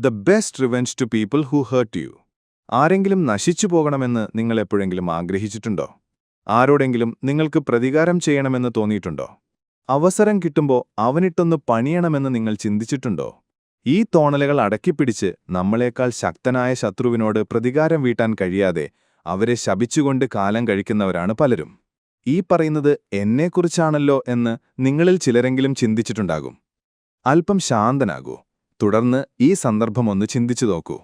The best revenge to people who hurt you. ആരെങ്കിലും നശിച്ചു പോകണമെന്ന് നിങ്ങൾ എപ്പോഴെങ്കിലും ആഗ്രഹിച്ചിട്ടുണ്ടോ? ആരോടെങ്കിലും നിങ്ങൾക്ക് പ്രതികാരം ചെയ്യണമെന്ന് തോന്നിയിട്ടുണ്ടോ? അവസരം കിട്ടുമ്പോൾ അവനിട്ടൊന്ന് പണിയണമെന്ന് നിങ്ങൾ ചിന്തിച്ചിട്ടുണ്ടോ? ഈ തോണലുകൾ അടക്കിപ്പിടിച്ച് നമ്മളെക്കാൾ ശക്തനായ ശത്രുവിനോട് പ്രതികാരം വീട്ടാൻ കഴിയാതെ അവരെ ശപിച്ചുകൊണ്ട് കാലം കഴിക്കുന്നവരാണ് പലരും. ഈ പറയുന്നത് എന്നെക്കുറിച്ചാണല്ലോ എന്ന് നിങ്ങളിൽ ചിലരെങ്കിലും ചിന്തിച്ചിട്ടുണ്ടാകും. അല്പം ശാന്തനാകൂ. തുടർന്ന് ഈ സന്ദർഭം ഒന്ന് ചിന്തിച്ചു നോക്കൂ.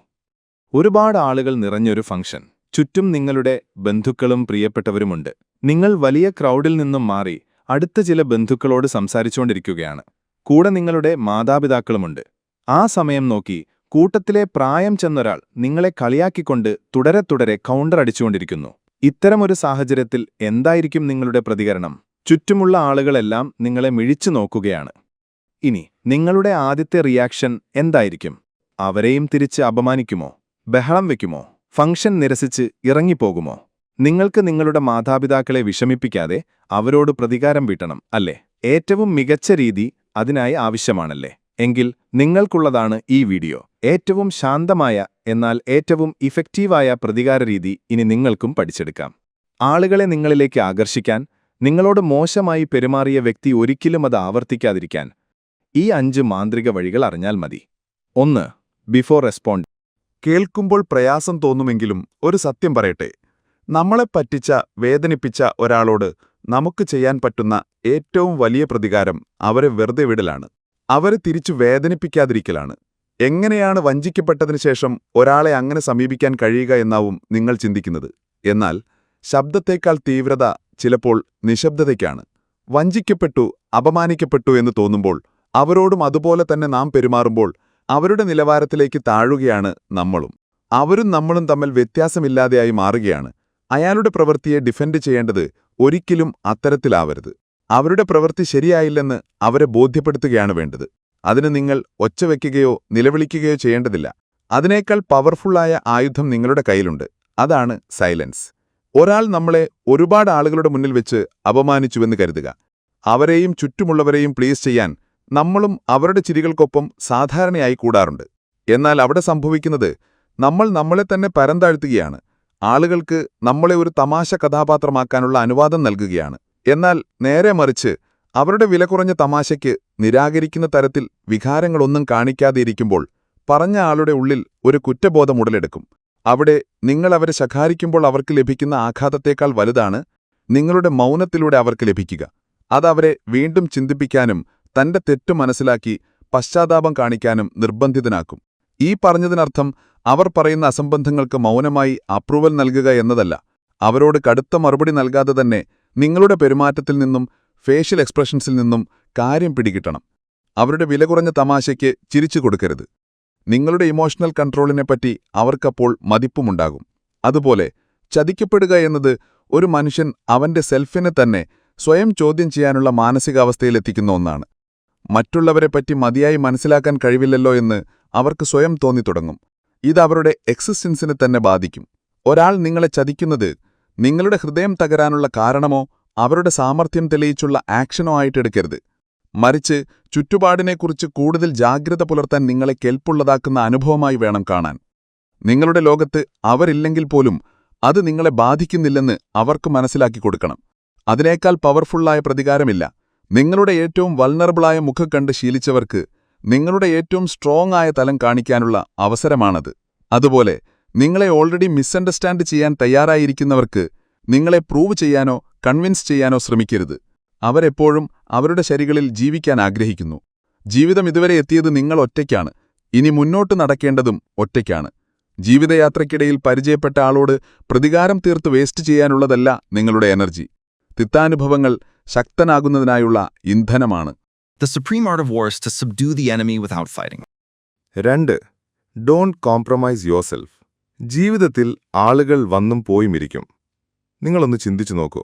ഒരുപാട് ആളുകൾ നിറഞ്ഞൊരു ഫംഗ്ഷൻ. ചുറ്റും നിങ്ങളുടെ ബന്ധുക്കളും പ്രിയപ്പെട്ടവരുമുണ്ട്. നിങ്ങൾ വലിയ ക്രൗഡിൽ നിന്നും മാറി അടുത്ത ചില ബന്ധുക്കളോട് സംസാരിച്ചുകൊണ്ടിരിക്കുകയാണ്. കൂടെ നിങ്ങളുടെ മാതാപിതാക്കളുമുണ്ട്. ആ സമയം നോക്കി കൂട്ടത്തിലെ പ്രായം ചെന്നൊരാൾ നിങ്ങളെ കളിയാക്കിക്കൊണ്ട് തുടരെ തുടരെ കൗണ്ടർ അടിച്ചുകൊണ്ടിരിക്കുന്നു. ഇത്തരമൊരു സാഹചര്യത്തിൽ എന്തായിരിക്കും നിങ്ങളുടെ പ്രതികരണം? ചുറ്റുമുള്ള ആളുകളെല്ലാം നിങ്ങളെ മിഴിച്ചു നോക്കുകയാണ്. ഇനി നിങ്ങളുടെ ആദ്യത്തെ റിയാക്ഷൻ എന്തായിരിക്കും? അവരെയും തിരിച്ച് അപമാനിക്കുമോ? ബഹളം വയ്ക്കുമോ ഫംഗ്ഷൻ നിരസിച്ച് ഇറങ്ങിപ്പോകുമോ? നിങ്ങൾക്ക് നിങ്ങളുടെ മാതാപിതാക്കളെ വിഷമിപ്പിക്കാതെ അവരോട് പ്രതികാരം വീട്ടണം അല്ലേ? ഏറ്റവും മികച്ച രീതി അതിനായി ആവശ്യമാണല്ലേ? എങ്കിൽ നിങ്ങൾക്കുള്ളതാണ് ഈ വീഡിയോ. ഏറ്റവും ശാന്തമായ എന്നാൽ ഏറ്റവും ഇഫക്റ്റീവായ പ്രതികാര രീതി ഇനി നിങ്ങൾക്കും പഠിച്ചെടുക്കാം. ആളുകളെ നിങ്ങളിലേക്ക് ആകർഷിക്കാൻ നിങ്ങളോട് മോശമായി പെരുമാറിയ വ്യക്തി ഒരിക്കലും അത് ആവർത്തിക്കാതിരിക്കാൻ ഈ അഞ്ച് മാന്ത്രിക വഴികൾ അറിഞ്ഞാൽ മതി. ഒന്ന് ബിഫോർ റെസ്പോണ്ട് കേൾക്കുമ്പോൾ പ്രയാസം തോന്നുമെങ്കിലും ഒരു സത്യം പറയട്ടെ. നമ്മളെ പറ്റിച്ച വേദനിപ്പിച്ച ഒരാളോട് നമുക്ക് ചെയ്യാൻ പറ്റുന്ന ഏറ്റവും വലിയ പ്രതികാരം അവരെ വെറുതെ വിടലാണ്. അവരെ തിരിച്ചു വേദനിപ്പിക്കാതിരിക്കലാണ്. എങ്ങനെയാണ് വഞ്ചിക്കപ്പെട്ടതിനു ശേഷം ഒരാളെ അങ്ങനെ സമീപിക്കാൻ കഴിയുക എന്നാവും നിങ്ങൾ ചിന്തിക്കുന്നത്. എന്നാൽ ശബ്ദത്തേക്കാൾ തീവ്രത ചിലപ്പോൾ നിശബ്ദതയ്ക്കാണ്. വഞ്ചിക്കപ്പെട്ടു അപമാനിക്കപ്പെട്ടു എന്ന് തോന്നുമ്പോൾ അവരോടും അതുപോലെ തന്നെ നാം പെരുമാറുമ്പോൾ അവരുടെ നിലവാരത്തിലേക്ക് താഴുകയാണ് നമ്മളും. അവരും നമ്മളും തമ്മിൽ വ്യത്യാസമില്ലാതെയായി മാറുകയാണ്. അയാളുടെ പ്രവൃത്തിയെ ഡിഫെൻഡ് ചെയ്യേണ്ടത് ഒരിക്കലും അത്തരത്തിലാവരുത്. അവരുടെ പ്രവൃത്തി ശരിയായില്ലെന്ന് അവരെ ബോധ്യപ്പെടുത്തുകയാണ് വേണ്ടത്. അതിന് നിങ്ങൾ ഒച്ച വയ്ക്കുകയോ നിലവിളിക്കുകയോ ചെയ്യേണ്ടതില്ല. അതിനേക്കാൾ പവർഫുള്ളായ ആയുധം നിങ്ങളുടെ കയ്യിലുണ്ട്. അതാണ് സൈലൻസ്. ഒരാൾ നമ്മളെ ഒരുപാട് ആളുകളുടെ മുന്നിൽ വെച്ച് അപമാനിച്ചുവെന്ന് കരുതുക. അവരെയും ചുറ്റുമുള്ളവരെയും പ്ലീസ് ചെയ്യാൻ നമ്മളും അവരുടെ ചിരികൾക്കൊപ്പം സാധാരണയായി കൂടാറുണ്ട്. എന്നാൽ അവിടെ സംഭവിക്കുന്നത് നമ്മൾ നമ്മളെ തന്നെ പരന്താഴ്ത്തുകയാണ്. ആളുകൾക്ക് നമ്മളെ ഒരു തമാശ കഥാപാത്രമാക്കാനുള്ള അനുവാദം നൽകുകയാണ്. എന്നാൽ നേരെ മറിച്ച് അവരുടെ വില കുറഞ്ഞ തമാശയ്ക്ക് നിരാകരിക്കുന്ന തരത്തിൽ വികാരങ്ങളൊന്നും കാണിക്കാതെയിരിക്കുമ്പോൾ പറഞ്ഞ ആളുടെ ഉള്ളിൽ ഒരു കുറ്റബോധം ഉടലെടുക്കും. അവിടെ നിങ്ങൾ അവരെ ശകാരിക്കുമ്പോൾ അവർക്ക് ലഭിക്കുന്ന ആഘാതത്തേക്കാൾ വലുതാണ് നിങ്ങളുടെ മൗനത്തിലൂടെ അവർക്ക് ലഭിക്കുക. അതവരെ വീണ്ടും ചിന്തിപ്പിക്കാനും തന്റെ തെറ്റു മനസ്സിലാക്കി പശ്ചാത്താപം കാണിക്കാനും നിർബന്ധിതനാക്കും. ഈ പറഞ്ഞതിനർത്ഥം അവർ പറയുന്ന അസംബന്ധങ്ങൾക്ക് മൗനമായി അപ്രൂവൽ നൽകുക എന്നതല്ല. അവരോട് കടുത്ത മറുപടി നൽകാതെ തന്നെ നിങ്ങളുടെ പെരുമാറ്റത്തിൽ നിന്നും ഫേഷ്യൽ എക്സ്പ്രഷൻസിൽ നിന്നും കാര്യം പിടികിട്ടണം. അവരുടെ വില കുറഞ്ഞ തമാശയ്ക്ക് ചിരിച്ചു കൊടുക്കരുത്. നിങ്ങളുടെ ഇമോഷണൽ കൺട്രോളിനെപ്പറ്റി അവർക്കപ്പോൾ മതിപ്പുമുണ്ടാകും. അതുപോലെ ചതിക്കപ്പെടുക എന്നത് ഒരു മനുഷ്യൻ അവന്റെ സെൽഫിനെ തന്നെ സ്വയം ചോദ്യം ചെയ്യാനുള്ള മാനസികാവസ്ഥയിലെത്തിക്കുന്ന ഒന്നാണ്. മറ്റുള്ളവരെപ്പറ്റി മതിയായി മനസ്സിലാക്കാൻ കഴിവില്ലല്ലോ എന്ന് അവർക്ക് സ്വയം തോന്നിത്തുടങ്ങും. ഇത് അവരുടെ എക്സിസ്റ്റൻസിനെ തന്നെ ബാധിക്കും. ഒരാൾ നിങ്ങളെ ചതിക്കുന്നത് നിങ്ങളുടെ ഹൃദയം തകരാനുള്ള കാരണമോ അവരുടെ സാമർഥ്യം തെളിയിച്ചുള്ള ആക്ഷനോ ആയിട്ടെടുക്കരുത് മറിച്ച് ചുറ്റുപാടിനെക്കുറിച്ച് കൂടുതൽ ജാഗ്രത പുലർത്താൻ നിങ്ങളെ കെൽപ്പുള്ളതാക്കുന്ന അനുഭവമായി വേണം കാണാൻ. നിങ്ങളുടെ ലോകത്ത് അവരില്ലെങ്കിൽ പോലും അത് നിങ്ങളെ ബാധിക്കുന്നില്ലെന്ന് അവർക്ക് മനസ്സിലാക്കി കൊടുക്കണം. അതിനേക്കാൾ പവർഫുള്ളായ പ്രതികാരമില്ല. നിങ്ങളുടെ ഏറ്റവും വൾണറബിളായ മുഖം കണ്ട് ശീലിച്ചവർക്ക് നിങ്ങളുടെ ഏറ്റവും സ്ട്രോങ് ആയ തലം കാണിക്കാനുള്ള അവസരമാണത്. അതുപോലെ നിങ്ങളെ ഓൾറെഡി മിസ്അണ്ടർസ്റ്റാൻഡ് ചെയ്യാൻ തയ്യാറായിരിക്കുന്നവർക്ക് നിങ്ങളെ പ്രൂവ് ചെയ്യാനോ കൺവിൻസ് ചെയ്യാനോ ശ്രമിക്കരുത്. അവരെപ്പോഴും അവരുടെ ശരികളിൽ ജീവിക്കാൻ ആഗ്രഹിക്കുന്നു. ജീവിതം ഇതുവരെ എത്തിയത് നിങ്ങൾ ഒറ്റയ്ക്കാണ്. ഇനി മുന്നോട്ട് നടക്കേണ്ടതും ഒറ്റയ്ക്കാണ്. ജീവിതയാത്രയ്ക്കിടയിൽ പരിചയപ്പെട്ട ആളോട് പ്രതികാരം തീർത്ത് വേസ്റ്റ് ചെയ്യാനുള്ളതല്ല നിങ്ങളുടെ എനർജി തിത്താനുഭവങ്ങൾ ശക്തനാകുന്നതിനായുള്ള ഇന്ധനമാണ്. The supreme art of wars to to subdue the enemy without fighting. രണ്ട് ഡോണ്ട് കോംപ്രമൈസ് യുവർ സെൽഫ് ജീവിതത്തിൽ ആളുകൾ വന്നും പോയുമിരിക്കും നിങ്ങളൊന്ന് ചിന്തിച്ചു നോക്കൂ.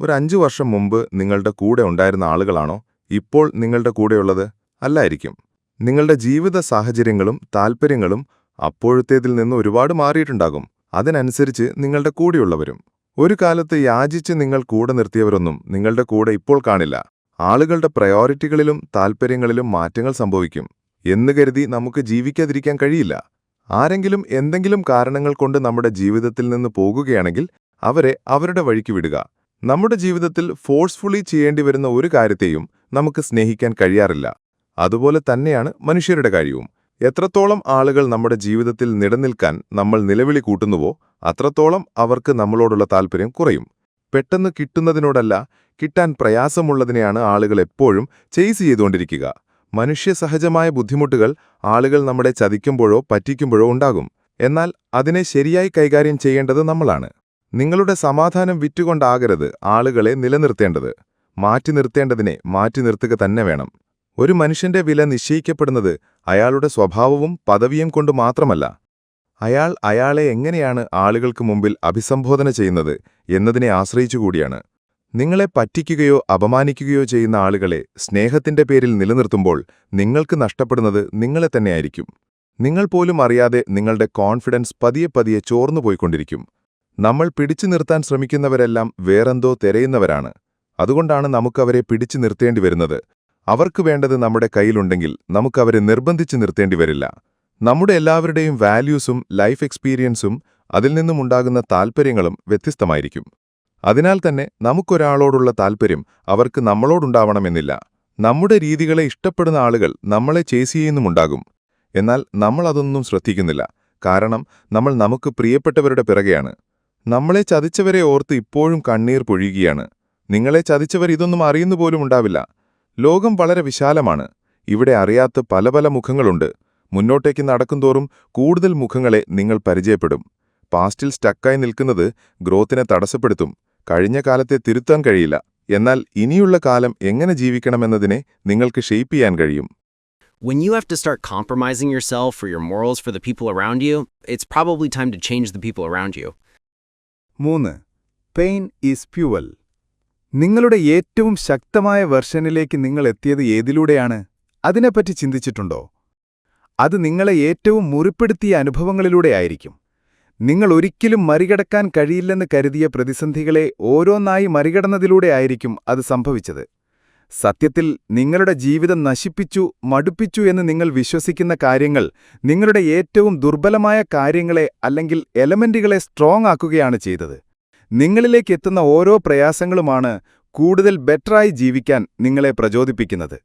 ഒരു അഞ്ചു വർഷം മുമ്പ് നിങ്ങളുടെ കൂടെ ഉണ്ടായിരുന്ന ആളുകളാണോ ഇപ്പോൾ നിങ്ങളുടെ കൂടെയുള്ളത്? അല്ലായിരിക്കും. നിങ്ങളുടെ ജീവിത സാഹചര്യങ്ങളും താൽപ്പര്യങ്ങളും അപ്പോഴത്തേതിൽ നിന്ന് ഒരുപാട് മാറിയിട്ടുണ്ടാകും. അതിനനുസരിച്ച് നിങ്ങളുടെ കൂടെയുള്ളവരും. ഒരു കാലത്ത് യാചിച്ച് നിങ്ങൾ കൂടെ നിർത്തിയവരൊന്നും നിങ്ങളുടെ കൂടെ ഇപ്പോൾ കാണില്ല. ആളുകളുടെ പ്രയോറിറ്റികളിലും താൽപ്പര്യങ്ങളിലും മാറ്റങ്ങൾ സംഭവിക്കും. എന്ന് കരുതി നമുക്ക് ജീവിക്കാതിരിക്കാൻ കഴിയില്ല. ആരെങ്കിലും എന്തെങ്കിലും കാരണങ്ങൾ കൊണ്ട് നമ്മുടെ ജീവിതത്തിൽ നിന്ന് പോകുകയാണെങ്കിൽ അവരെ അവരുടെ വഴിക്ക് വിടുക. നമ്മുടെ ജീവിതത്തിൽ ഫോഴ്സ്ഫുള്ളി ചെയ്യേണ്ടി വരുന്ന ഒരു കാര്യത്തെയും നമുക്ക് സ്നേഹിക്കാൻ കഴിയാറില്ല. അതുപോലെ തന്നെയാണ് മനുഷ്യരുടെ കാര്യവും. എത്രത്തോളം ആളുകൾ നമ്മുടെ ജീവിതത്തിൽ നിലനിൽക്കാൻ നമ്മൾ നിലവിളി കൂട്ടുന്നുവോ അത്രത്തോളം അവർക്ക് നമ്മളോടുള്ള താൽപ്പര്യം കുറയും. പെട്ടെന്ന് കിട്ടുന്നതിനോടല്ല കിട്ടാൻ പ്രയാസമുള്ളതിനെയാണ് ആളുകൾ എപ്പോഴും ചെയ്സ് ചെയ്തുകൊണ്ടിരിക്കുക. മനുഷ്യസഹജമായ ബുദ്ധിമുട്ടുകൾ ആളുകൾ നമ്മളെ ചതിക്കുമ്പോഴോ പറ്റിക്കുമ്പോഴോ ഉണ്ടാകും. എന്നാൽ അതിനെ ശരിയായി കൈകാര്യം ചെയ്യേണ്ടത് നമ്മളാണ്. നിങ്ങളുടെ സമാധാനം വിറ്റുകൊണ്ടാകരുത് ആളുകളെ നിലനിർത്തേണ്ടത്. മാറ്റി നിർത്തേണ്ടതിനെ മാറ്റി നിർത്തുക തന്നെ വേണം. ഒരു മനുഷ്യന്റെ വില നിശ്ചയിക്കപ്പെടുന്നത് അയാളുടെ സ്വഭാവവും പദവിയും കൊണ്ട് മാത്രമല്ല. അയാൾ അയാളെ എങ്ങനെയാണ് ആളുകൾക്ക് മുമ്പിൽ അഭിസംബോധന ചെയ്യുന്നത് എന്നതിനെ ആശ്രയിച്ചുകൂടിയാണ് നിങ്ങളെ പറ്റിക്കുകയോ അപമാനിക്കുകയോ ചെയ്യുന്ന ആളുകളെ സ്നേഹത്തിന്റെ പേരിൽ നിലനിർത്തുമ്പോൾ നിങ്ങൾക്ക് നഷ്ടപ്പെടുന്നത് നിങ്ങളെ തന്നെയായിരിക്കും. നിങ്ങൾ പോലും അറിയാതെ നിങ്ങളുടെ കോൺഫിഡൻസ് പതിയെ പതിയെ ചോർന്നു പോയിക്കൊണ്ടിരിക്കും. നമ്മൾ പിടിച്ചു നിർത്താൻ ശ്രമിക്കുന്നവരെല്ലാം വേറെന്തോ തിരയുന്നവരാണ്. അതുകൊണ്ടാണ് നമുക്കവരെ പിടിച്ചു നിർത്തേണ്ടി വരുന്നത്. അവർക്ക് വേണ്ടത് നമ്മുടെ കയ്യിലുണ്ടെങ്കിൽ നമുക്കവരെ നിർബന്ധിച്ച് നിർത്തേണ്ടി വരില്ല. നമ്മുടെ എല്ലാവരുടെയും വാല്യൂസും ലൈഫ് എക്സ്പീരിയൻസും അതിൽ നിന്നുമുണ്ടാകുന്ന താൽപ്പര്യങ്ങളും വ്യത്യസ്തമായിരിക്കും. അതിനാൽ തന്നെ നമുക്കൊരാളോടുള്ള താൽപ്പര്യം അവർക്ക് നമ്മളോടുണ്ടാവണമെന്നില്ല. നമ്മുടെ രീതികളെ ഇഷ്ടപ്പെടുന്ന ആളുകൾ നമ്മളെ ചേസ് ചെയ്യുന്നുമുണ്ടാകും. എന്നാൽ നമ്മൾ അതൊന്നും ശ്രദ്ധിക്കുന്നില്ല. കാരണം നമ്മൾ നമുക്ക് പ്രിയപ്പെട്ടവരുടെ പിറകെയാണ്. നമ്മളെ ചതിച്ചവരെ ഓർത്ത് ഇപ്പോഴും കണ്ണീർ പൊഴിയുകയാണ്. നിങ്ങളെ ചതിച്ചവർ ഇതൊന്നും അറിയുന്നു പോലും ഉണ്ടാവില്ല. ലോകം വളരെ വിശാലമാണ്. ഇവിടെ അറിയാത്ത പല പല മുഖങ്ങളുണ്ട്. മുന്നോട്ടേക്ക് നടക്കുന്തോറും കൂടുതൽ മുഖങ്ങളെ നിങ്ങൾ പരിചയപ്പെടും. പാസ്റ്റിൽ സ്റ്റക്കായി നിൽക്കുന്നത് ഗ്രോത്തിനെ തടസ്സപ്പെടുത്തും. കഴിഞ്ഞ കാലത്തെ തിരുത്താൻ കഴിയില്ല. എന്നാൽ ഇനിയുള്ള കാലം എങ്ങനെ ജീവിക്കണമെന്നതിനെ നിങ്ങൾക്ക് ഷെയ്പ്പ് ചെയ്യാൻ കഴിയും. When you have to start compromising yourself for your morals for the people around you, it's probably time to change the people around you. മൂന്ന്. പെയിൻ ഈസ് ഫ്യൂവൽ നിങ്ങളുടെ ഏറ്റവും ശക്തമായ വെർഷനിലേക്ക് നിങ്ങൾ എത്തിയത് ഏതിലൂടെയാണ്? അതിനെപ്പറ്റി ചിന്തിച്ചിട്ടുണ്ടോ? അത് നിങ്ങളെ ഏറ്റവും മുറിപ്പെടുത്തിയ അനുഭവങ്ങളിലൂടെ ആയിരിക്കും. നിങ്ങൾ ഒരിക്കലും മറികടക്കാൻ കഴിയില്ലെന്ന് കരുതിയ പ്രതിസന്ധികളെ ഓരോന്നായി മറികടന്നതിലൂടെയായിരിക്കും അത് സംഭവിച്ചത്. സത്യത്തിൽ നിങ്ങളുടെ ജീവിതം നശിപ്പിച്ചു മടുപ്പിച്ചു എന്ന് നിങ്ങൾ വിശ്വസിക്കുന്ന കാര്യങ്ങൾ നിങ്ങളുടെ ഏറ്റവും ദുർബലമായ കാര്യങ്ങളെ അല്ലെങ്കിൽ എലമെന്റുകളെ സ്ട്രോങ് ആക്കുകയാണ് ചെയ്തത്. നിങ്ങളിലേക്ക് എത്തുന്ന ഓരോ പ്രയാസങ്ങളുമാണ് കൂടുതൽ ബെറ്ററായി ജീവിക്കാൻ നിങ്ങളെ പ്രചോദിപ്പിക്കുന്നത്.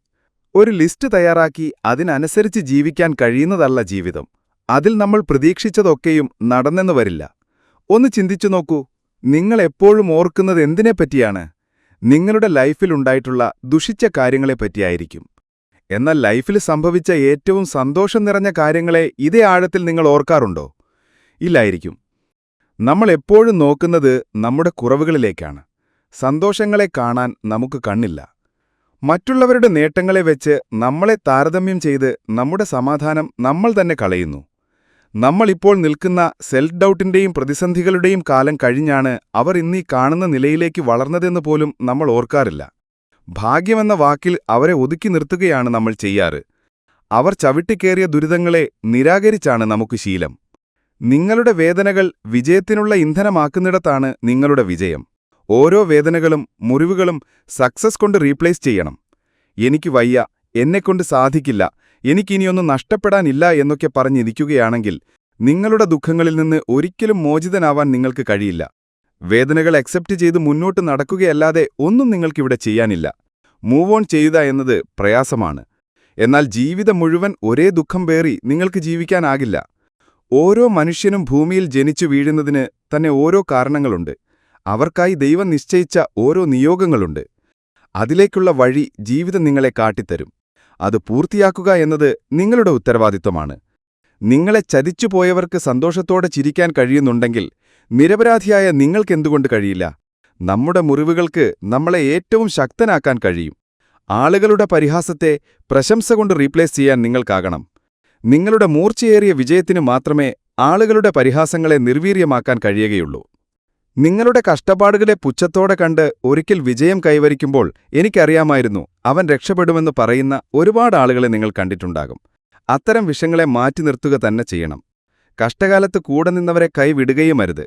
ഒരു ലിസ്റ്റ് തയ്യാറാക്കി അതിനനുസരിച്ച് ജീവിക്കാൻ കഴിയുന്നതല്ല ജീവിതം. അതിൽ നമ്മൾ പ്രതീക്ഷിച്ചതൊക്കെയും നടന്നെന്ന് വരില്ല. ഒന്ന് ചിന്തിച്ചു നോക്കൂ നിങ്ങൾ എപ്പോഴും ഓർക്കുന്നത് എന്തിനെപ്പറ്റിയാണ് നിങ്ങളുടെ ലൈഫിലുണ്ടായിട്ടുള്ള ദുഷിച്ച കാര്യങ്ങളെപ്പറ്റിയായിരിക്കും എന്നാൽ ലൈഫിൽ സംഭവിച്ച ഏറ്റവും സന്തോഷം നിറഞ്ഞ കാര്യങ്ങളെ ഇതേ ആഴത്തിൽ നിങ്ങൾ ഓർക്കാറുണ്ടോ? ഇല്ലായിരിക്കും. നമ്മൾ എപ്പോഴും നോക്കുന്നത് നമ്മുടെ കുറവുകളിലേക്കാണ്. സന്തോഷങ്ങളെ കാണാൻ നമുക്ക് കണ്ണില്ല. മറ്റുള്ളവരുടെ നേട്ടങ്ങളെ വെച്ച് നമ്മളെ താരതമ്യം ചെയ്ത് നമ്മുടെ സമാധാനം നമ്മൾ തന്നെ കളയുന്നു. നമ്മളിപ്പോൾ നിൽക്കുന്ന സെൽഫ് ഡൗട്ടിന്റെയും പ്രതിസന്ധികളുടെയും കാലം കഴിഞ്ഞാണ് അവർ ഇന്നീ കാണുന്ന നിലയിലേക്ക് വളർന്നതെന്ന് പോലും നമ്മൾ ഓർക്കാറില്ല. ഭാഗ്യമെന്ന വാക്കിൽ അവരെ ഒതുക്കി നിർത്തുകയാണ് നമ്മൾ ചെയ്യാറ്. അവർ ചവിട്ടിക്കേറിയ ദുരിതങ്ങളെ നിരാകരിച്ചാണ് നമുക്ക് ശീലം. നിങ്ങളുടെ വേദനകൾ വിജയത്തിനുള്ള ഇന്ധനമാക്കുന്നിടത്താണ് നിങ്ങളുടെ വിജയം. ഓരോ വേദനകളും മുറിവുകളും സക്സസ് കൊണ്ട് റീപ്ലേസ് ചെയ്യണം. എനിക്ക് വയ്യ എന്നെക്കൊണ്ട് സാധിക്കില്ല എനിക്കിനിയൊന്നും നഷ്ടപ്പെടാനില്ല എന്നൊക്കെ പറഞ്ഞിരിക്കുകയാണെങ്കിൽ നിങ്ങളുടെ ദുഃഖങ്ങളിൽ നിന്ന് ഒരിക്കലും മോചിതനാവാൻ നിങ്ങൾക്ക് കഴിയില്ല. വേദനകൾ അക്സെപ്റ്റ് ചെയ്ത് മുന്നോട്ട് നടക്കുകയല്ലാതെ ഒന്നും നിങ്ങൾക്കിവിടെ ചെയ്യാനില്ല. മൂവ് ഓൺ ചെയ്യുക എന്നത് പ്രയാസമാണ്. എന്നാൽ ജീവിതം മുഴുവൻ ഒരേ ദുഃഖം പേറി നിങ്ങൾക്ക് ജീവിക്കാനാകില്ല. ഓരോ മനുഷ്യനും ഭൂമിയിൽ ജനിച്ചു വീഴുന്നതിന് തന്നെ ഓരോ കാരണങ്ങളുണ്ട്. അവർക്കായി ദൈവം നിശ്ചയിച്ച ഓരോ നിയോഗങ്ങളുണ്ട്. അതിലേക്കുള്ള വഴി ജീവിതം നിങ്ങളെ കാട്ടിത്തരും. അത് പൂർത്തിയാക്കുക എന്നത് നിങ്ങളുടെ ഉത്തരവാദിത്വമാണ്. നിങ്ങളെ ചതിച്ചുപോയവർക്ക് സന്തോഷത്തോടെ ചിരിക്കാൻ കഴിയുന്നുണ്ടെങ്കിൽ നിരപരാധിയായ നിങ്ങൾക്കെന്തുകൊണ്ട് കഴിയില്ല? നമ്മുടെ മുറിവുകൾക്ക് നമ്മളെ ഏറ്റവും ശക്തനാക്കാൻ കഴിയും. ആളുകളുടെ പരിഹാസത്തെ പ്രശംസ കൊണ്ട് റീപ്ലേസ് ചെയ്യാൻ നിങ്ങൾക്കാകണം. നിങ്ങളുടെ മൂർച്ചയേറിയ വിജയത്തിനു മാത്രമേ ആളുകളുടെ പരിഹാസങ്ങളെ നിർവീര്യമാക്കാൻ കഴിയുകയുള്ളൂ. നിങ്ങളുടെ കഷ്ടപ്പാടുകളെ പുച്ഛത്തോടെ കണ്ട് ഒരിക്കൽ വിജയം കൈവരിക്കുമ്പോൾ എനിക്കറിയാമായിരുന്നു അവൻ രക്ഷപ്പെടുമെന്ന് പറയുന്ന ഒരുപാട് ആളുകളെ നിങ്ങൾ കണ്ടിട്ടുണ്ടാകും. അത്തരം വിഷങ്ങളെ മാറ്റി നിർത്തുക തന്നെ ചെയ്യണം. കഷ്ടകാലത്ത് കൂടെ നിന്നവരെ കൈവിടുകയുമരുത്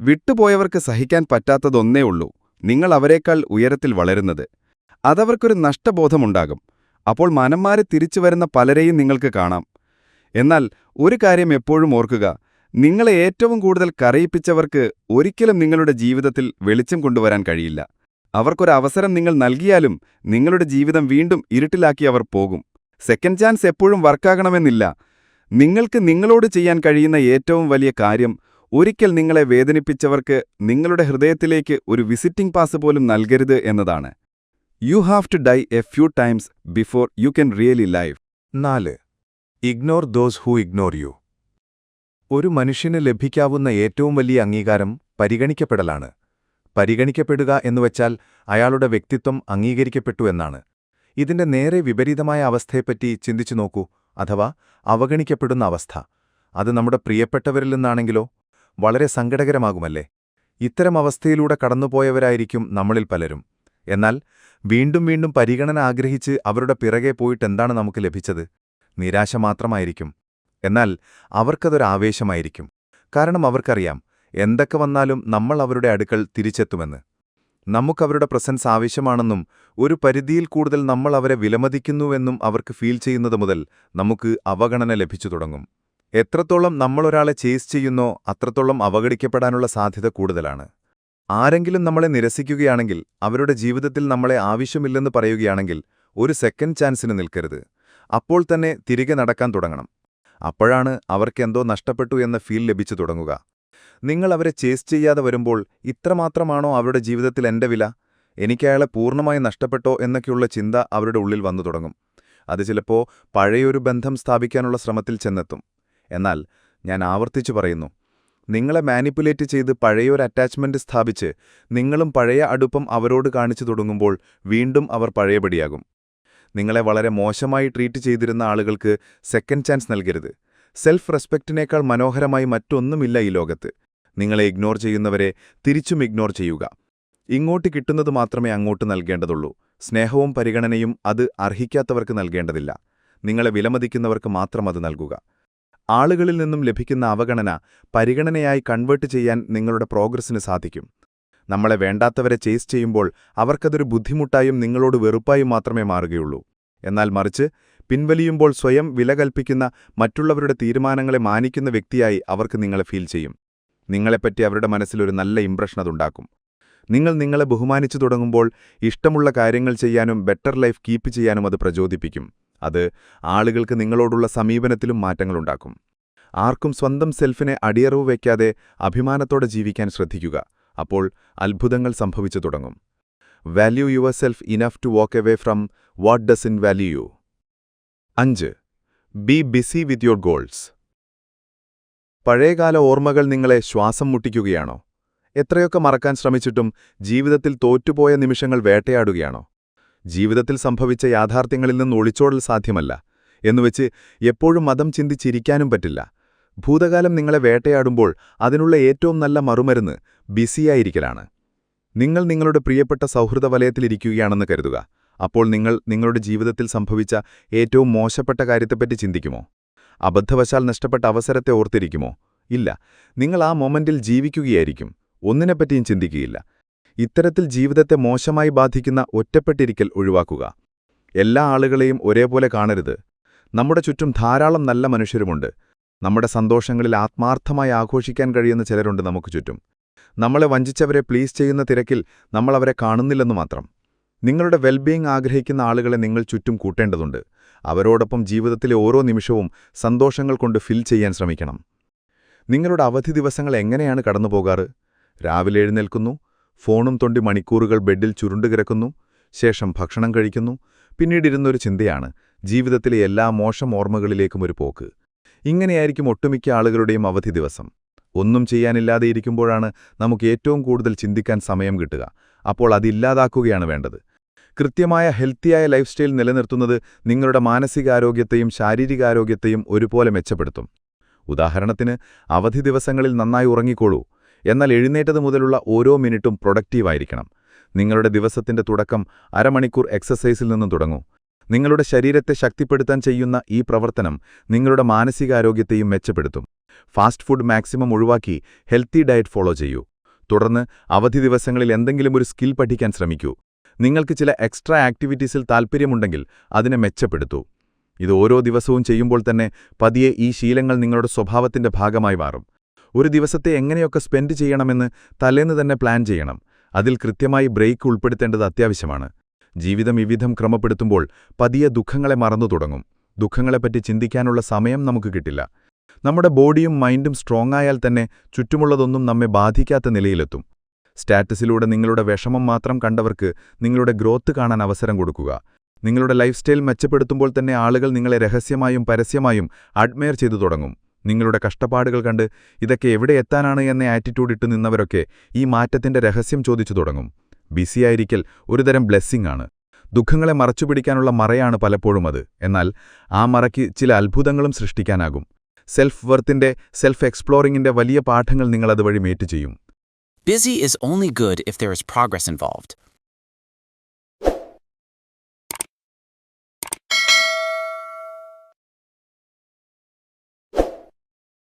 വിട്ടുപോയവർക്ക് സഹിക്കാൻ പറ്റാത്തതൊന്നേ ഉള്ളൂ നിങ്ങൾ അവരെക്കാൾ ഉയരത്തിൽ വളരുന്നത്. അതവർക്കൊരു നഷ്ടബോധമുണ്ടാകും. അപ്പോൾ തിരിച്ചുവരുന്ന തിരിച്ചു വരുന്ന പലരെയും നിങ്ങൾക്ക് കാണാം. എന്നാൽ ഒരു കാര്യം എപ്പോഴും ഓർക്കുക. നിങ്ങളെ ഏറ്റവും കൂടുതൽ കരയിപ്പിച്ചവർക്ക് ഒരിക്കലും നിങ്ങളുടെ ജീവിതത്തിൽ വെളിച്ചം കൊണ്ടുവരാൻ കഴിയില്ല. അവർക്കൊരവസരം നിങ്ങൾ നൽകിയാലും നിങ്ങളുടെ ജീവിതം വീണ്ടും ഇരുട്ടിലാക്കി അവർ പോകും. സെക്കൻഡ് ചാൻസ് എപ്പോഴും വർക്കാകണമെന്നില്ല. നിങ്ങൾക്ക് നിങ്ങളോട് ചെയ്യാൻ കഴിയുന്ന ഏറ്റവും വലിയ കാര്യം ഒരിക്കൽ നിങ്ങളെ വേദനിപ്പിച്ചവർക്ക് നിങ്ങളുടെ ഹൃദയത്തിലേക്ക് ഒരു വിസിറ്റിംഗ് പാസ് പോലും നൽകരുത് എന്നതാണ്. You have to die a few times before you can really live നാല്. Ignore those who ignore you ഒരു മനുഷ്യന് ലഭിക്കാവുന്ന ഏറ്റവും വലിയ അംഗീകാരം പരിഗണിക്കപ്പെടലാണ്. പരിഗണിക്കപ്പെടുക എന്നുവച്ചാൽ അയാളുടെ വ്യക്തിത്വം അംഗീകരിക്കപ്പെട്ടു എന്നാണ്. ഇതിന്റെ നേരെ വിപരീതമായ അവസ്ഥയെപ്പറ്റി ചിന്തിച്ചു നോക്കൂ അഥവാ അവഗണിക്കപ്പെടുന്ന അവസ്ഥ. അത് നമ്മുടെ പ്രിയപ്പെട്ടവരിൽ നിന്നാണെങ്കിലോ വളരെ സങ്കടകരമാകുമല്ലേ? ഇത്തരം അവസ്ഥയിലൂടെ കടന്നുപോയവരായിരിക്കും നമ്മളിൽ പലരും. എന്നാൽ വീണ്ടും വീണ്ടും പരിഗണന ആഗ്രഹിച്ച് അവരുടെ പിറകെ പോയിട്ടെന്താണ് നമുക്ക് ലഭിച്ചത്? നിരാശ മാത്രമായിരിക്കും. എന്നാൽ അവർക്കതൊരാവേശമായിരിക്കും കാരണം അവർക്കറിയാം എന്തൊക്കെ വന്നാലും നമ്മൾ അവരുടെ അടുക്കൽ തിരിച്ചെത്തുമെന്ന്. നമുക്കവരുടെ പ്രസൻസ് ആവശ്യമാണെന്നും ഒരു പരിധിയിൽ കൂടുതൽ നമ്മൾ അവരെ വിലമതിക്കുന്നുവെന്നും അവർക്ക് ഫീൽ ചെയ്യുന്നത് മുതൽ നമുക്ക് അവഗണന ലഭിച്ചു തുടങ്ങും. എത്രത്തോളം നമ്മളൊരാളെ ചേസ് ചെയ്യുന്നോ അത്രത്തോളം അവഗണിക്കപ്പെടാനുള്ള സാധ്യത കൂടുതലാണ്. ആരെങ്കിലും നമ്മളെ നിരസിക്കുകയാണെങ്കിൽ അവരുടെ ജീവിതത്തിൽ നമ്മളെ ആവശ്യമില്ലെന്ന് പറയുകയാണെങ്കിൽ ഒരു സെക്കൻഡ് ചാൻസിന് നിൽക്കരുത്. അപ്പോൾ തന്നെ തിരികെ നടക്കാൻ തുടങ്ങണം. അപ്പോഴാണ് അവർക്കെന്തോ നഷ്ടപ്പെട്ടു എന്ന ഫീൽ ലഭിച്ചു തുടങ്ങുക. നിങ്ങൾ അവരെ ചേസ് ചെയ്യാതെ വരുമ്പോൾ ഇത്രമാത്രമാണോ അവരുടെ ജീവിതത്തിൽ എന്റെ വില? എനിക്കയാളെ പൂർണമായി നഷ്ടപ്പെട്ടോ എന്നൊക്കെയുള്ള ചിന്ത അവരുടെ ഉള്ളിൽ വന്നു തുടങ്ങും. അത് ചിലപ്പോൾ പഴയൊരു ബന്ധം സ്ഥാപിക്കാനുള്ള ശ്രമത്തിൽ ചെന്നെത്തും. എന്നാൽ ഞാൻ ആവർത്തിച്ചു പറയുന്നു നിങ്ങളെ മാനിപ്പുലേറ്റ് ചെയ്ത് പഴയൊരു അറ്റാച്ച്മെന്റ് സ്ഥാപിച്ച് നിങ്ങളും പഴയ അടുപ്പം അവരോട് കാണിച്ചു തുടങ്ങുമ്പോൾ വീണ്ടും അവർ പഴയപടിയാകും. നിങ്ങളെ വളരെ മോശമായി ട്രീറ്റ് ചെയ്തിരുന്ന ആളുകൾക്ക് സെക്കൻഡ് ചാൻസ് നൽകരുത്. സെൽഫ് റെസ്പെക്റ്റിനേക്കാൾ മനോഹരമായി മറ്റൊന്നുമില്ല ഈ ലോകത്ത്. നിങ്ങളെ ഇഗ്നോർ ചെയ്യുന്നവരെ തിരിച്ചും ഇഗ്നോർ ചെയ്യുക. ഇങ്ങോട്ട് കിട്ടുന്നത് മാത്രമേ അങ്ങോട്ട് നൽകേണ്ടതുള്ളൂ. സ്നേഹവും പരിഗണനയും അത് അർഹിക്കാത്തവർക്ക് നൽകേണ്ടതില്ല. നിങ്ങളെ വിലമതിക്കുന്നവർക്ക് മാത്രം അത് നൽകുക. ആളുകളിൽ നിന്നും ലഭിക്കുന്ന അവഗണന പരിഗണനയായി കൺവേർട്ട് ചെയ്യാൻ നിങ്ങളുടെ പ്രോഗ്രസ്സിന് സാധിക്കും. നമ്മളെ വേണ്ടാത്തവരെ ചേസ് ചെയ്യുമ്പോൾ അവർക്കതൊരു ബുദ്ധിമുട്ടായും നിങ്ങളോട് വെറുപ്പായും മാത്രമേ മാറുകയുള്ളൂ. എന്നാൽ മറിച്ച് പിൻവലിയുമ്പോൾ സ്വയം വില കൽപ്പിക്കുന്ന മറ്റുള്ളവരുടെ തീരുമാനങ്ങളെ മാനിക്കുന്ന വ്യക്തിയായി അവർക്ക് നിങ്ങളെ ഫീൽ ചെയ്യും. നിങ്ങളെപ്പറ്റി അവരുടെ മനസ്സിലൊരു നല്ല ഇംപ്രഷൻ അതുണ്ടാക്കും. നിങ്ങൾ നിങ്ങളെ ബഹുമാനിച്ചു തുടങ്ങുമ്പോൾ ഇഷ്ടമുള്ള കാര്യങ്ങൾ ചെയ്യാനും ബെറ്റർ ലൈഫ് കീപ്പ് ചെയ്യാനും അത് പ്രചോദിപ്പിക്കും. അത് ആളുകൾക്ക് നിങ്ങളോടുള്ള സമീപനത്തിലും മാറ്റങ്ങളുണ്ടാക്കും ആർക്കും സ്വന്തം സെൽഫിനെ അടിയറവ് വയ്ക്കാതെ അഭിമാനത്തോടെ ജീവിക്കാൻ ശ്രദ്ധിക്കുക. അപ്പോൾ അത്ഭുതങ്ങൾ സംഭവിച്ചു തുടങ്ങും. Value yourself enough to walk away from what doesn't value you അഞ്ച്. Be busy with your goals പഴയകാല ഓർമ്മകൾ നിങ്ങളെ ശ്വാസം മുട്ടിക്കുകയാണോ? എത്രയൊക്കെ മറക്കാൻ ശ്രമിച്ചിട്ടും ജീവിതത്തിൽ തോറ്റുപോയ നിമിഷങ്ങൾ വേട്ടയാടുകയാണോ? ജീവിതത്തിൽ സംഭവിച്ച യാഥാർത്ഥ്യങ്ങളിൽ നിന്ന് ഒളിച്ചോടൽ സാധ്യമല്ല എന്നുവെച്ച് എപ്പോഴും മതം ചിന്തിച്ചിരിക്കാനും പറ്റില്ല. ഭൂതകാലം നിങ്ങളെ വേട്ടയാടുമ്പോൾ അതിനുള്ള ഏറ്റവും നല്ല മറുമരുന്ന് ബിസിയായിരിക്കലാണ്. നിങ്ങൾ നിങ്ങളുടെ പ്രിയപ്പെട്ട സൗഹൃദ വലയത്തിലിരിക്കുകയാണെന്ന് കരുതുക. അപ്പോൾ നിങ്ങൾ നിങ്ങളുടെ ജീവിതത്തിൽ സംഭവിച്ച ഏറ്റവും മോശപ്പെട്ട കാര്യത്തെപ്പറ്റി ചിന്തിക്കുമോ? അബദ്ധവശാൽ നഷ്ടപ്പെട്ട അവസരത്തെ ഓർത്തിരിക്കുമോ? ഇല്ല. നിങ്ങൾ ആ മൊമെന്റിൽ ജീവിക്കുകയായിരിക്കും. ഒന്നിനെപ്പറ്റിയും ചിന്തിക്കുകയില്ല. ഇത്തരത്തിൽ ജീവിതത്തെ മോശമായി ബാധിക്കുന്ന ഒറ്റപ്പെട്ടിരിക്കൽ ഒഴിവാക്കുക. എല്ലാ ആളുകളെയും ഒരേപോലെ കാണരുത്. നമ്മുടെ ചുറ്റും ധാരാളം നല്ല മനുഷ്യരുമുണ്ട്. നമ്മുടെ സന്തോഷങ്ങളിൽ ആത്മാർത്ഥമായി ആഘോഷിക്കാൻ കഴിയുന്ന ചിലരുണ്ട് നമുക്ക് ചുറ്റും. നമ്മളെ വഞ്ചിച്ചവരെ പ്ലീസ് ചെയ്യുന്ന തിരക്കിൽ നമ്മൾ അവരെ കാണുന്നില്ലെന്നു മാത്രം. നിങ്ങളുടെ വെൽബീയിങ് ആഗ്രഹിക്കുന്ന ആളുകളെ നിങ്ങൾ ചുറ്റും കൂട്ടേണ്ടതുണ്ട്. അവരോടൊപ്പം ജീവിതത്തിലെ ഓരോ നിമിഷവും സന്തോഷങ്ങൾ കൊണ്ട് ഫിൽ ചെയ്യാൻ ശ്രമിക്കണം. നിങ്ങളുടെ അവധി ദിവസങ്ങൾ എങ്ങനെയാണ് കടന്നുപോകാറ്? രാവിലെ എഴുന്നേൽക്കുന്നു ഫോണും തൊണ്ടി മണിക്കൂറുകൾ ബെഡിൽ ചുരുണ്ടുകിടക്കുന്നു ശേഷം ഭക്ഷണം കഴിക്കുന്നു പിന്നീടിരുന്നൊരു ചിന്തയാണ് ജീവിതത്തിലെ എല്ലാ മോശം ഓർമ്മകളിലേക്കും ഒരു പോക്ക്. ഇങ്ങനെയായിരിക്കും ഒട്ടുമിക്ക ആളുകളുടെയും അവധി ദിവസം. ഒന്നും ചെയ്യാനില്ലാതെ ഇരിക്കുമ്പോഴാണ് നമുക്ക് ഏറ്റവും കൂടുതൽ ചിന്തിക്കാൻ സമയം കിട്ടുക. അപ്പോൾ അതില്ലാതാക്കുകയാണ് വേണ്ടത്. കൃത്യമായ ഹെൽത്തിയായ ലൈഫ് സ്റ്റൈൽ നിലനിർത്തുന്നത് നിങ്ങളുടെ മാനസികാരോഗ്യത്തെയും ശാരീരികാരോഗ്യത്തെയും ഒരുപോലെ മെച്ചപ്പെടുത്തും. ഉദാഹരണത്തിന് അവധി ദിവസങ്ങളിൽ നന്നായി ഉറങ്ങിക്കോളൂ. എന്നാൽ എഴുന്നേറ്റത് മുതലുള്ള ഓരോ മിനിറ്റും പ്രൊഡക്റ്റീവായിരിക്കണം. നിങ്ങളുടെ ദിവസത്തിന്റെ തുടക്കം അരമണിക്കൂർ എക്സസൈസിൽ നിന്നും തുടങ്ങൂ. നിങ്ങളുടെ ശരീരത്തെ ശക്തിപ്പെടുത്താൻ ചെയ്യുന്ന ഈ പ്രവർത്തനം നിങ്ങളുടെ മാനസികാരോഗ്യത്തെയും മെച്ചപ്പെടുത്തും. ഫാസ്റ്റ് ഫുഡ് മാക്സിമം ഒഴിവാക്കി ഹെൽത്തി ഡയറ്റ് ഫോളോ ചെയ്യൂ. തുടർന്ന് അവധി ദിവസങ്ങളിൽ എന്തെങ്കിലും ഒരു സ്കിൽ പഠിക്കാൻ ശ്രമിക്കൂ. നിങ്ങൾക്ക് ചില എക്സ്ട്രാ ആക്ടിവിറ്റീസിൽ താൽപ്പര്യമുണ്ടെങ്കിൽ അതിനെ മെച്ചപ്പെടുത്തൂ. ഇത് ഓരോ ദിവസവും ചെയ്യുമ്പോൾ തന്നെ പതിയെ ഈ ശീലങ്ങൾ നിങ്ങളുടെ സ്വഭാവത്തിന്റെ ഭാഗമായി മാറും. ഒരു ദിവസത്തെ എങ്ങനെയൊക്കെ സ്പെൻഡ് ചെയ്യണമെന്ന് തലേന്ന് തന്നെ പ്ലാൻ ചെയ്യണം. അതിൽ കൃത്യമായി ബ്രേക്ക് ഉൾപ്പെടുത്തേണ്ടത് അത്യാവശ്യമാണ്. ജീവിതം വിവിധം ക്രമപ്പെടുത്തുമ്പോൾ പതിയെ ദുഃഖങ്ങളെ മറന്നു തുടങ്ങും. ദുഃഖങ്ങളെപ്പറ്റി ചിന്തിക്കാനുള്ള സമയം നമുക്ക് കിട്ടില്ല. നമ്മുടെ ബോഡിയും മൈൻഡും സ്ട്രോങ് ആയാൽ തന്നെ ചുറ്റുമുള്ളതൊന്നും നമ്മെ ബാധിക്കാത്ത നിലയിലെത്തും. സ്റ്റാറ്റസിലൂടെ നിങ്ങളുടെ വിഷമം മാത്രം കണ്ടവർക്ക് നിങ്ങളുടെ ഗ്രോത്ത് കാണാൻ അവസരം കൊടുക്കുക. നിങ്ങളുടെ ലൈഫ് സ്റ്റൈൽ മെച്ചപ്പെടുത്തുമ്പോൾ തന്നെ ആളുകൾ നിങ്ങളെ രഹസ്യമായും പരസ്യമായും അഡ്മയർ ചെയ്തു തുടങ്ങും. നിങ്ങളുടെ കഷ്ടപ്പാടുകൾ കണ്ട് ഇതൊക്കെ എവിടെ എത്താനാണ് എന്ന ആറ്റിറ്റ്യൂഡ് ഇട്ട് നിന്നവരൊക്കെ ഈ മാറ്റത്തിന്റെ രഹസ്യം ചോദിച്ചു തുടങ്ങും. ബിസിയായിരിക്കൽ ഒരുതരം ബ്ലെസ്സിംഗ് ആണ്. ദുഃഖങ്ങളെ മറച്ചുപിടിക്കാനുള്ള മറയാണ് പലപ്പോഴും അത്. എന്നാൽ ആ മറയ്ക്ക് ചില അത്ഭുതങ്ങളും സൃഷ്ടിക്കാനാകും. സെൽഫ് വർത്തിന്റെ സെൽഫ് എക്സ്പ്ലോറിംഗിന്റെ വലിയ പാഠങ്ങൾ നിങ്ങൾ അതുവഴി മേറ്റ് ചെയ്യും. Busy is only good if there is progress involved.